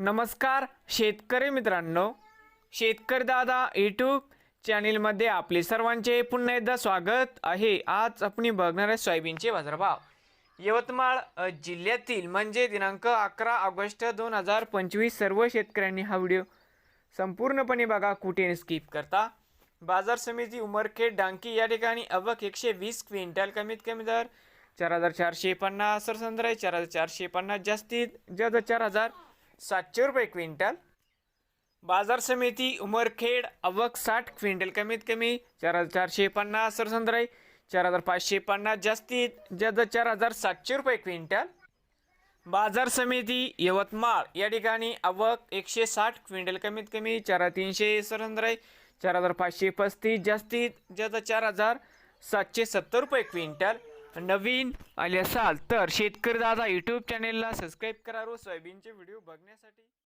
नमस्कार शेतकरी मित्रांनो. शेतकरी दादा यूट्यूब चॅनेलमध्ये आपले सर्वांचे पुन्हा एकदा स्वागत आहे. आज आपण बघणार आहे सोयाबीनचे बाजारभाव. यवतमाळ जिल्ह्यातील म्हणजे दिनांक अकरा ऑगस्ट दोन हजार पंचवीस सर्व शेतकऱ्यांनी हा व्हिडिओ संपूर्णपणे बघा कुठे स्किप करता. बाजार समिती उमरखेड डांकी या ठिकाणी अवक एकशे वीस क्विंटल कमीत कमी दर चार हजार चारशे पन्नास सर आहे चार हजार चारशे पन्नास जास्तीत जास्त चार हजार सातशे रुपये क्विंटल. बाजार समिती उमरखेड अवक साठ क्विंटल कमीत कमी चार हजार चारशे पन्नास सरसंद्र चार हजार पाचशे पन्नास जास्तीत जास्त चार हजार सातशे रुपये क्विंटल. बाजार समिती यवतमाळ या ठिकाणी आवक एकशे साठ क्विंटल कमीत कमी चार हजार तीनशे सरंद्र चार हजार पाचशे पस्तीस जास्तीत जास्त चार हजार सातशे सत्तर रुपये क्विंटल. नवीन आले असाल तर शेतकरी दादा यूट्यूब चॅनेलला सबस्क्राईब करा व सोयाबीनचे व्हिडिओ बघण्यासाठी.